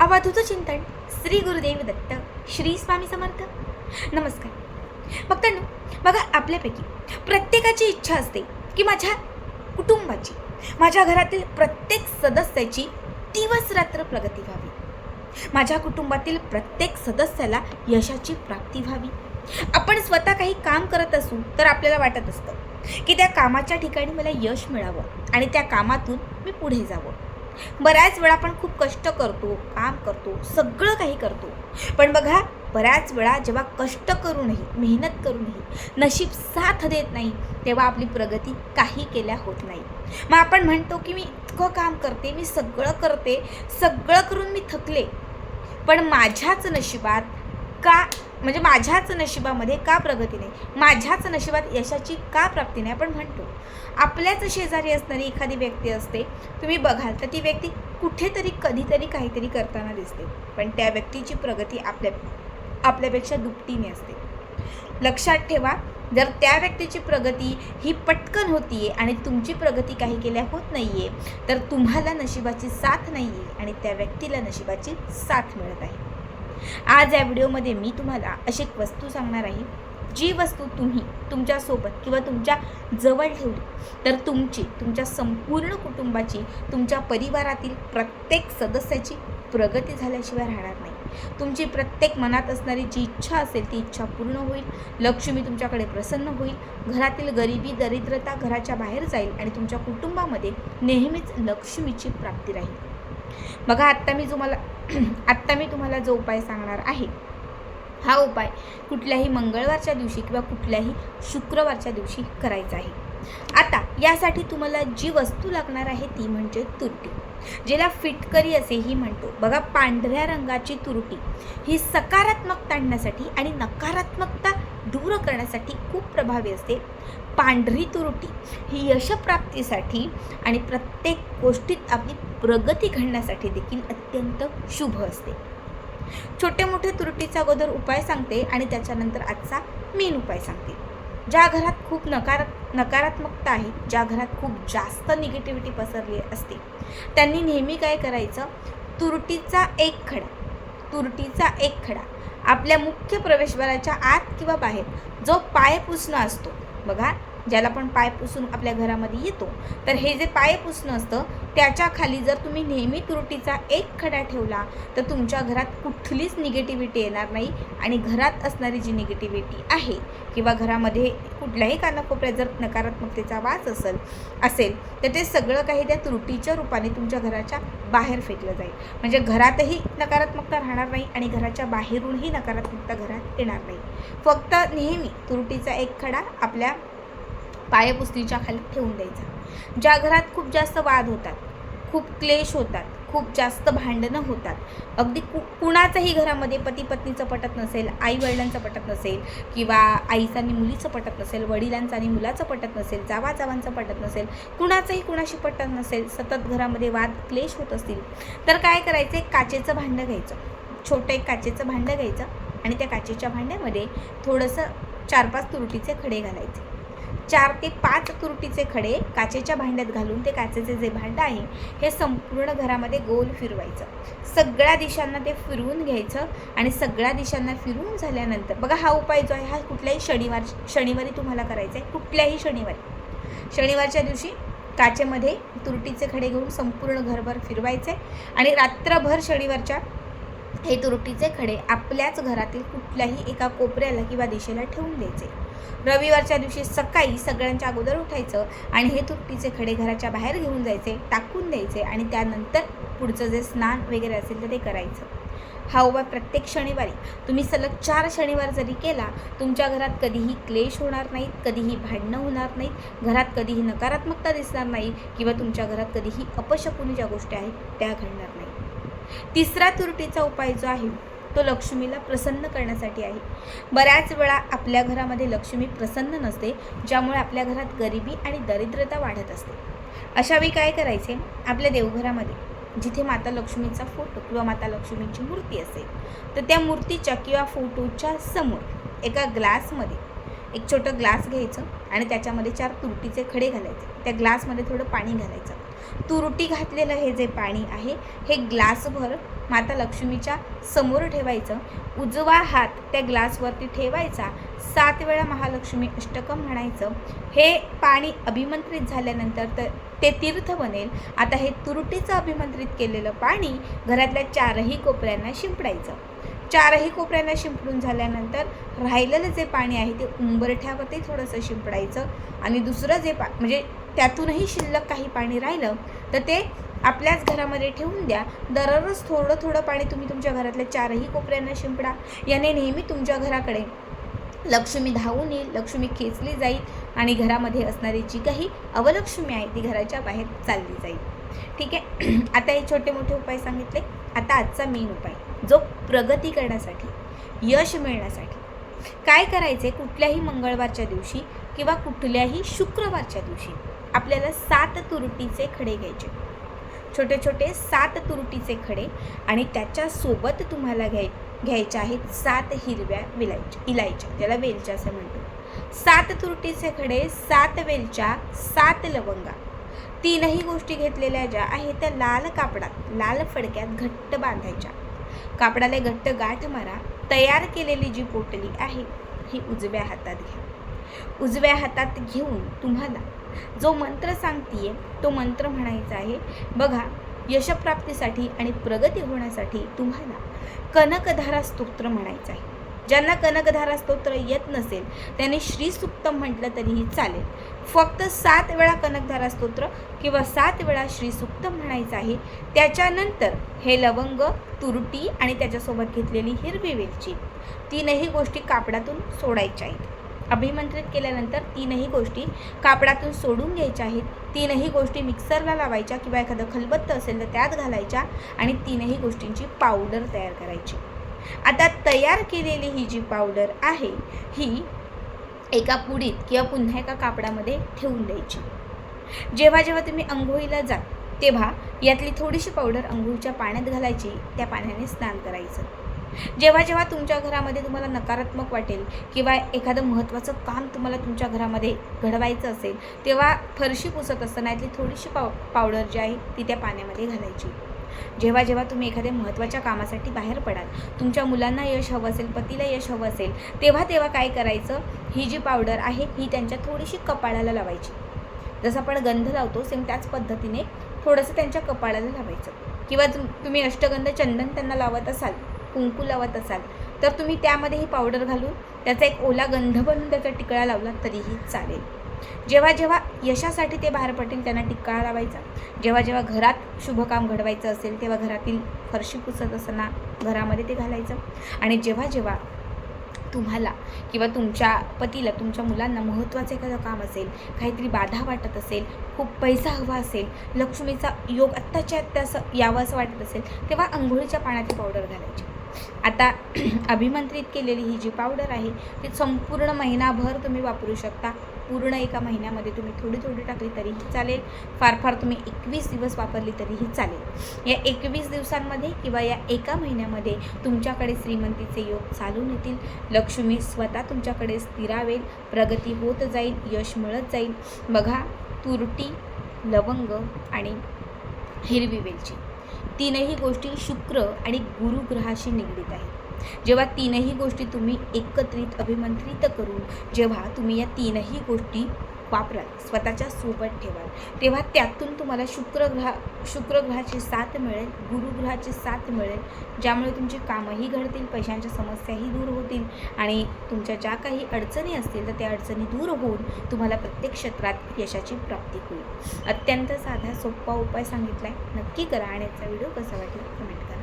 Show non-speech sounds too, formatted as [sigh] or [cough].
अवधूत चिंतन श्री गुरुदेव दत्त श्री स्वामी समर्थ. नमस्कार. भक्तांनो बघा आपल्यापैकी प्रत्येकाची इच्छा असते की माझ्या कुटुंबाची माझ्या घरातील प्रत्येक सदस्याची दिवस रात्र प्रगती व्हावी. माझ्या कुटुंबातील प्रत्येक सदस्याला यशाची प्राप्ती व्हावी. आपण स्वतः काही काम करत असू तर आपल्याला वाटत असतं की त्या कामाच्या ठिकाणी मला यश मिळावं आणि त्या कामातून मी पुढे जावं. बऱ्याच वेळा आपण खूप कष्ट करतो काम करतो सगळं काही करतो. पण बघा बऱ्याच वेळा जेव्हा कष्ट करूनही मेहनत करूनही नशीब साथ देत नाही तेव्हा आपली प्रगती काही केल्या होत नाही. मग आपण म्हणतो की मी इतकं काम करते मी सगळं करते सगळं करून मी थकले. पण माझ्याच नशिबात का म्हणजे माझ्याच नशिबामध्ये का प्रगती नाही? माझ्याच नशिबात यशाची का प्राप्ती नाही? आपण म्हणतो आपल्याच शेजारी असणारी एखादी व्यक्ती असते तुम्ही बघाल तर ती व्यक्ती कुठेतरी कधीतरी काहीतरी करताना दिसते. पण त्या व्यक्तीची प्रगती आपल्या आपल्यापेक्षा दुपटीने असते. लक्षात ठेवा जर त्या व्यक्तीची प्रगती ही पटकन होतीये आणि तुमची प्रगती काही केल्या होत नाही आहे तर तुम्हाला नशिबाची साथ नाही आहे आणि त्या व्यक्तीला नशिबाची साथ मिळत आहे. आज या व्हिडिओमध्ये मी तुम्हाला अशी एक वस्तू सांगणार आहे जी वस्तू तुम्ही तुमच्यासोबत किंवा तुमच्या जवळ ठेवली तर तुमची तुमच्या संपूर्ण कुटुंबाची तुमच्या परिवारातील प्रत्येक सदस्याची प्रगती झाल्याशिवाय राहणार नाही. तुमची प्रत्येक मनात असणारी जी इच्छा असेल ती इच्छा पूर्ण होईल. लक्ष्मी तुमच्याकडे प्रसन्न होईल. घरातील गरिबी दरिद्रता घराच्या बाहेर जाईल आणि तुमच्या कुटुंबामध्ये नेहमीच लक्ष्मीची प्राप्ती राहील. बघा आत्ता मी तुम्हाला [clears throat] आत्ता मी तुम्हाला जो उपाय सांगणार आहे हा उपाय कुठल्याही मंगळवारच्या दिवशी किंवा कुठल्याही शुक्रवारच्या दिवशी करायचा आहे. आता यासाठी तुम्हाला जी वस्तू लागणार आहे ती म्हणजे तुरटी. ज्याला फिटकरी असेही म्हणतो. बघा पांढऱ्या रंगाची तुरटी ही सकारात्मकता आणण्यासाठी आणि नकारात्मकता दूर करण्यासाठी खूप प्रभावी असते. पांढरी तुरुटी ही यशप्राप्तीसाठी आणि प्रत्येक गोष्टीत आपली प्रगती घडण्यासाठी देखील अत्यंत शुभ असते. छोटे मोठे तुरटीचा अगोदर उपाय सांगते आणि त्याच्यानंतर आजचा मेन उपाय सांगते. ज्या घरात खूप नकार नकारात्मकता आहे ज्या घरात खूप जास्त निगेटिव्हिटी पसरली असते त्यांनी नेहमी काय करायचं? तुरटीचा एक खडा तुरटीचा एक खडा आपल्या मुख्य प्रवेशद्वाराच्या आत किंवा बाहेर. जो पाय पुसणं असतो. बघा ज्याला आपण पाय पुसून आपल्या घरामध्ये येतो. तर हे जे पाय पुसणं असतं त्याच्याखाली जर तुम्ही नेहमी तुरटीचा एक खडा ठेवला तर तुमच्या घरात कुठलीच निगेटिव्हिटी येणार नाही आणि घरात असणारी जी निगेटिव्हिटी आहे किंवा घरामध्ये कुठल्याही कानाकोपऱ्यात जर नकारात्मकतेचा वास असेल असेल तर ते सगळं काही त्या तुरटीच्या रूपाने तुमच्या घराच्या बाहेर फेकलं जाईल. म्हणजे घरातही नकारात्मकता राहणार नाही आणि घराच्या बाहेरूनही नकारात्मकता घरात येणार नाही. फक्त नेहमी तुरटीचा एक खडा आपल्या पायपुसणीच्या खाली ठेवून द्यायचा. ज्या घरात खूप जास्त वाद होतात खूप क्लेश होतात खूप जास्त भांडणं होतात अगदी कु कुणाचंही घरामध्ये पती पत्नीचं पटत नसेल आई वडिलांचं पटत नसेल किंवा आईचं आणि मुलीचं पटत नसेल वडिलांचं आणि मुलाचं पटत नसेल जावा जावांचं पटत नसेल कुणाचंही कुणाशी पटत नसेल सतत घरामध्ये वाद क्लेश होत असतील तर काय करायचं? एक काचेचं भांडं घ्यायचं. छोटं एक काचेचं भांडं घ्यायचं आणि त्या काचेच्या भांड्यामध्ये थोडंसं चार पाच तुरटीचे खडे घालायचे. चार ते पाच तुरटीचे खडे काचेच्या भांड्यात घालून ते काचेचे जे भांडं आहे हे संपूर्ण घरामध्ये गोल फिरवायचं. सगळ्या दिशांना ते फिरवून घ्यायचं आणि सगळ्या दिशांना फिरवून झाल्यानंतर बघा हा उपाय जो आहे हा कुठल्याही शनिवार शनिवारी तुम्हाला करायचा आहे कुठल्याही शनिवारी. शनिवारच्या दिवशी काचेमध्ये तुरटीचे खडे घेऊन संपूर्ण घरभर फिरवायचे आणि रात्रभर शनिवारच्या हे तुरटीचे खडे आपल्याच घरातील कुठल्याही एका कोपऱ्याला किंवा दिशेला ठेवून द्यायचे. रविवारच्या दिवशी सकाळी सगळ्यांच्या अगोदर उठायचं आणि हे तुरटीचे खडे घराच्या बाहेर घेऊन जायचे टाकून द्यायचे आणि त्यानंतर पुढचं जे स्नान वगैरे असेल तर ते करायचं. हा उपाय प्रत्येक शनिवारी. तुम्ही सलग चार शनिवार जरी केला तुमच्या घरात कधीही क्लेश होणार नाहीत कधीही भांडणं होणार नाहीत घरात कधीही नकारात्मकता दिसणार नाही किंवा तुमच्या घरात कधीही अपशकुनी ज्या गोष्टी आहेत त्या घडणार नाही तिसरा तुरटीचा उपाय जो आहे तो लक्ष्मीला प्रसन्न करण्यासाठी आहे. बऱ्याच वेळा आपल्या घरामध्ये लक्ष्मी प्रसन्न नसते ज्यामुळे आपल्या घरात गरिबी आणि दरिद्रता वाढत असते. अशावेळी काय करायचे? आपल्या देवघरामध्ये जिथे माता लक्ष्मीचा फोटो किंवा माता लक्ष्मीची मूर्ती असेल तर त्या मूर्तीच्या किंवा फोटोच्या समोर एका ग्लासमध्ये एक छोटं ग्लास घ्यायचं आणि त्याच्यामध्ये चार तुरटीचे खडे घालायचे. त्या ग्लासमध्ये थोडं पाणी घालायचं. तुरटी घातलेलं हे जे पाणी आहे हे ग्लासभर माता लक्ष्मीच्या समोर ठेवायचं. उजवा हात त्या ग्लासवरती ठेवायचा. सात वेळा महालक्ष्मी अष्टकम म्हणायचं. हे पाणी अभिमंत्रित झाल्यानंतर तर ते तीर्थ बनेल. आता हे तुरटीचं अभिमंत्रित केलेलं पाणी घरातल्या चारही कोपऱ्यांना शिंपडायचं. चारही कोपऱ्यांना शिंपडून झाल्यानंतर राहिलेलं जे पाणी आहे ते उंबरठ्यावरती थोडंसं शिंपडायचं. आणि दुसरं जे पा म्हणजे त्यातूनही शिल्लक काही पाणी राहिलं तर ते आपल्याच घरामध्ये ठेवून द्या. दररोज थोडं थोडं पाणी तुम्ही तुमच्या घरातल्या चारही कोपऱ्यांना शिंपडा. याने नेहमी तुमच्या घराकडे लक्ष्मी धावून येईल लक्ष्मी खेचली जाईल आणि घरामध्ये असणारी जी काही अवलक्ष्मी आहे ती घराच्या बाहेर चालली जाईल. ठीक आहे? [clears throat] आता हे छोटे मोठे उपाय सांगितले. आता आजचा मेन उपाय. जो प्रगती करण्यासाठी यश मिळण्यासाठी. काय करायचे? कुठल्याही मंगळवारच्या दिवशी किंवा कुठल्याही शुक्रवारच्या दिवशी. आपल्याला सात तुरटीचे खडे घ्यायचे. छोटे छोटे सात तुरटीचे खडे आणि त्याच्यासोबत तुम्हाला घ्याय घ्यायचे आहेत सात हिरव्या विलायच्या इलायच्या ज्याला वेलच्या असं म्हणतो. सात तुरटीचे खडे सात वेलच्या सात लवंगा. तीनही गोष्टी घेतलेल्या ज्या आहेत त्या लाल कापडात लाल फडक्यात घट्ट बांधायच्या. कापडाला घट्ट गाठ मारा. तयार केलेली जी पोटली आहे ही उजव्या हातात घ्या. उजव्या हातात घेऊन तुम्हाला जो मंत्र सांगतीये तो मंत्र म्हणायचा आहे बघा यशप्राप्तीसाठी आणि प्रगती होण्यासाठी तुम्हाला कनकधारा स्तोत्र म्हणायचं आहे. ज्यांना कनकधारा स्तोत्र येत नसेल त्यांनी श्रीसुक्तम म्हटलं तरीही चालेल. फक्त सात वेळा कनकधारा स्तोत्र किंवा सात वेळा श्रीसुक्तम म्हणायचं आहे त्याच्यानंतर हे लवंग तुरटी आणि त्याच्यासोबत घेतलेली हिरवी वेलची तीनही गोष्टी कापडातून सोडायच्या आहेत. अभिमंत्रित केल्यानंतर तीनही गोष्टी कापडातून सोडून घ्यायच्या आहेत. तीनही गोष्टी मिक्सरला लावायच्या किंवा एखादं खलबत्त असेल तर त्यात घालायच्या आणि तीनही गोष्टींची पावडर तयार करायची. आता तयार केलेली ही जी पावडर आहे ही एका पुडीत किंवा पुन्हा एका कापडामध्ये ठेवून द्यायची. जेव्हा जेव्हा तुम्ही अंघोळीला जा तेव्हा यातली थोडीशी पावडर अंघोळीच्या पाण्यात घालायची त्या पाण्याने स्नान करायचं. जेव्हा जेव्हा तुमच्या घरामध्ये तुम्हाला नकारात्मक वाटेल किंवा एखादं महत्त्वाचं काम तुम्हाला तुमच्या घरामध्ये घडवायचं असेल तेव्हा फरशी पुसत असताना यातली थोडीशी पाव पावडर जी आहे ती त्या पाण्यामध्ये घालायची. जेव्हा जेव्हा तुम्ही एखाद्या महत्त्वाच्या कामासाठी बाहेर पडाल तुमच्या मुलांना यश हवं असेल पतीला यश हवं असेल तेव्हा तेव्हा काय करायचं? ही जी पावडर आहे ही त्यांच्या थोडीशी कपाळाला लावायची. जसं आपण गंध लावतो सेम त्याच पद्धतीने थोडंसं त्यांच्या कपाळाला लावायचं. किंवा तुम तुम्ही अष्टगंध चंदन त्यांना लावत असाल कुंकू लावत असाल तर तुम्ही त्यामध्ये ही पावडर घालून त्याचा एक ओला गंध बनवून त्याचा टिकळा लावला तरीही चालेल. जेव्हा जेव्हा यशासाठी ते बाहेर पडतील त्यांना टिक्काळा लावायचा. जेव्हा जेव्हा घरात शुभकाम घडवायचं असेल तेव्हा घरातील फरशी पुसत असताना घरामध्ये ते घालायचं. आणि जेव्हा जेव्हा तुम्हाला किंवा तुमच्या पतीला तुमच्या मुलांना महत्त्वाचं एखादं काम असेल काहीतरी बाधा वाटत असेल खूप पैसा हवा असेल लक्ष्मीचा योग आत्ताच्या आत्ता असं यावं असं वाटत असेल तेव्हा आंघोळीच्या पाण्याची पावडर घालायची. आता [clears throat] अभिमंत्रित केलेली ही जी पावडर आहे ती संपूर्ण महिनाभर तुम्ही वापरू शकता. पूर्ण एका महिन्यामध्ये तुम्ही थोडी थोडी टाकली तरीही चालेल. फार फार तुम्ही एकवीस दिवस वापरली तरीही चालेल. या एकवीस दिवसांमध्ये किंवा या एका महिन्यामध्ये तुमच्याकडे श्रीमंतीचे योग चालून येतील लक्ष्मी स्वतः तुमच्याकडे स्थिरावेल. प्रगती होत जाईल. यश मिळत जाईल. बघा तुरटी लवंग आणि हिरवी वेलची. तीनही गोष्टी शुक्र आणि गुरुग्रहाशी निगडीत आहेत. जेव्हा तीनही गोष्टी तुम्ही एकत्रित अभिमंत्रित करून जेव्हा तुम्ही या तीनही गोष्टी वापराल स्वतःच्या सोबत ठेवाल. तेव्हा त्यातून तुम्हाला शुक्रग्रहा शुक्रग्रहाची साथ मिळेल गुरुग्रहाची साथ मिळेल ज्यामुळे तुमची कामंही घडतील पैशांच्या समस्याही दूर होतील आणि तुमच्या ज्या काही अडचणी असतील तर त्या अडचणी दूर होऊन तुम्हाला प्रत्येक क्षेत्रात यशाची प्राप्ती होईल. अत्यंत साधा सोपा उपाय सांगितला आहे नक्की करा आणि याचा व्हिडिओ कसा वाटेल कमेंट करा.